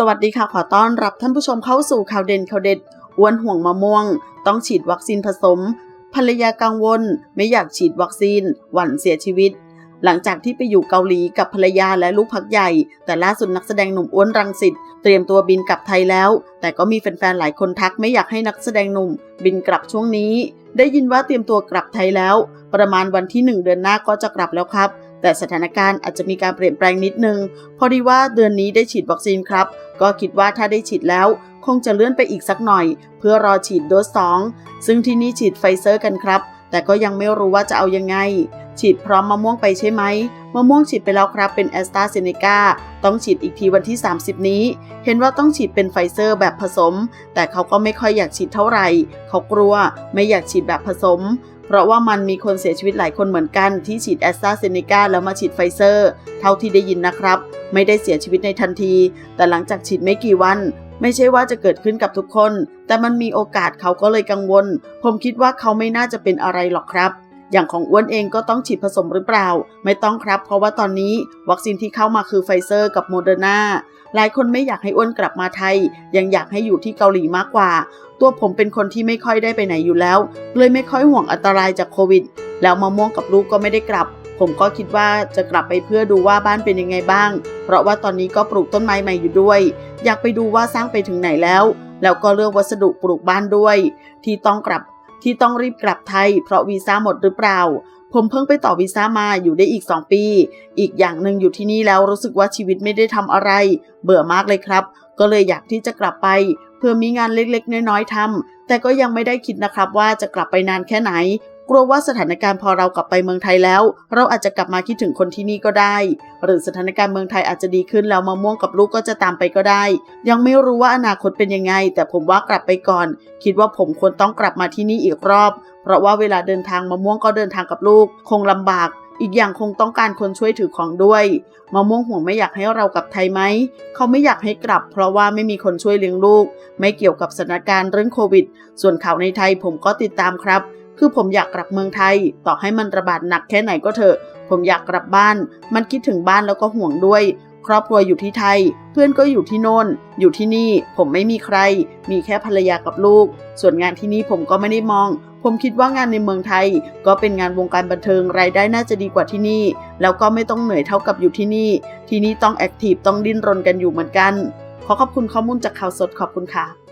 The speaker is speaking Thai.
สวัสดีค่ะ ขอต้อนรับท่านผู้ชมเข้าสู่ข่าวเด่นข่าวเด็ดอ้วนห่วงมะม่วง ต้องฉีดวัคซีนผสม ภรรยากังวล ไม่อยากฉีดวัคซีน หวั่นเสียชีวิต หลังจากที่ไปอยู่เกาหลีกับภรรยาและลูกพักใหญ่ แต่ล่าสุดนักแสดงหนุ่มอ้วนรังสิตเตรียมตัวบินกลับไทยแล้ว แต่ก็มีแฟนๆหลายคนทักไม่อยากให้นักแสดงหนุ่ม บินกลับช่วงนี้ ได้ยินว่าเตรียมตัวกลับไทยแล้ว ประมาณวันที่หนึ่งเดือนหน้าก็จะกลับแล้วครับ แต่สถานการณ์อาจจะมีการเปลี่ยนแปลงนิดนึง พอดีว่าเดือนนี้ได้ฉีดวัคซีนครับ ก็คิดว่าถ้าได้ฉีดแล้ว คงจะเลื่อนไปอีกสักหน่อย เพื่อรอฉีดโดส2ซึ่งที่นี่ฉีดไฟเซอร์กันครับ แต่ก็ยังไม่รู้ว่าจะเอายังไง ฉีดพร้อมมะม่วงไปใช่ไหมมะม่วงฉีดไปแล้วครับเป็นแอสตราเซเนกาต้องฉีดอีกทีวันที่ 30 นี้ เห็นว่าต้องฉีดเป็นไฟเซอร์แบบผสม แต่เขาก็ไม่ค่อยอยากฉีดเท่าไหร่ เขากลัวไม่อยากฉีดแบบผสม เพราะว่ามันมีคนเสียชีวิตหลายคนเหมือนกันที่ฉีดแอสตราเซเนกาแล้วมาฉีดไฟเซอร์ เท่าที่ได้ยินนะครับ ไม่ได้เสียชีวิตในทันที แต่หลังจากฉีดไม่กี่วัน ไม่ใช่ว่าจะเกิดขึ้นกับทุกคน แต่มันมีโอกาสเขาก็เลยกังวล ผมคิดว่าเขาไม่น่าจะเป็นอะไรหรอกครับ อย่างของอ้วนเองก็ต้องฉีดผสมหรือเปล่า ไม่ต้องครับ เพราะว่าตอนนี้วัคซีนที่เข้ามาคือไฟเซอร์กับโมเดอร์นาหลายคนไม่อยากให้อ้วนกลับมาไทย ยังอยากให้อยู่ที่เกาหลีมากกว่า ตัวผมเป็นคนที่ไม่ค่อยได้ไปไหนอยู่แล้ว เลยไม่ค่อยห่วงอันตรายจากโควิด แล้วมะม่วงกับลูกก็ไม่ได้กลับ ผมก็คิดว่าจะกลับไปเพื่อดูว่าบ้านเป็นยังไงบ้าง เพราะว่าตอนนี้ก็ปลูกต้นไม้ใหม่อยู่ด้วย อยากไปดูว่าสร้างไปถึงไหนแล้ว แล้วก็เลือกวัสดุปลูกบ้านด้วย ที่ต้องกลับ ที่ต้องรีบกลับไทย เพราะวีซ่าหมดหรือเปล่า ผมเพิ่งไปต่อวีซ่ามาอยู่ได้อีก 2 ปี อีกอย่างหนึ่งอยู่ที่นี่แล้วรู้สึกว่าชีวิตไม่ได้ทำอะไร เบื่อมากเลยครับ ก็เลยอยากที่จะกลับไป เพื่อมีงานเล็กๆ น้อยๆทำแต่ก็ยังไม่ได้คิดนะครับว่าจะกลับไปนานแค่ไหน กลัวว่าสถานการณ์พอเรากลับไปเมืองไทยแล้ว เราอาจจะกลับมาคิดถึงคนที่นี่ก็ได้ หรือสถานการณ์เมืองไทยอาจจะดีขึ้นแล้วมะม่วงกับลูกก็จะตามไปก็ได้ ยังไม่รู้ว่าอนาคตเป็นยังไง แต่ผมว่ากลับไปก่อน คิดว่าผมควรต้องกลับมาที่นี่อีกรอบ เพราะว่าเวลาเดินทางมะม่วงก็เดินทางกับลูก คงลำบากอีกอย่างคงต้องการคนช่วยถือของด้วยมะม่วงห่วงไม่อยากให้เรากลับไทยไหม เขาไม่อยากให้กลับ เพราะว่าไม่มีคนช่วยเลี้ยงลูก ไม่เกี่ยวกับสถานการณ์เรื่องโควิด ส่วนข่าวในไทยผมก็ติดตามครับ คือผมอยากกลับเมืองไทย ต่อให้มันระบาดหนักแค่ไหนก็เถอะ ผมอยากกลับบ้าน มันคิดถึงบ้านแล้วก็ห่วงด้วย ครอบครัวอยู่ที่ไทย เพื่อนก็อยู่ที่โน่น อยู่ที่นี่ ผมไม่มีใคร มีแค่ภรรยากับลูก ส่วนงานที่นี่ผมก็ไม่ได้มอง ผมคิดว่างานในเมืองไทย ก็เป็นงานวงการบันเทิงรายได้น่าจะดีกว่าที่นี่ แล้วก็ไม่ต้องเหนื่อยเท่ากับอยู่ที่นี่ ที่นี่ต้องแอคทีฟต้องดิ้นรนกันอยู่เหมือนกัน ขอขอบคุณข้อมูลจากข่าวสดขอบคุณค่ะ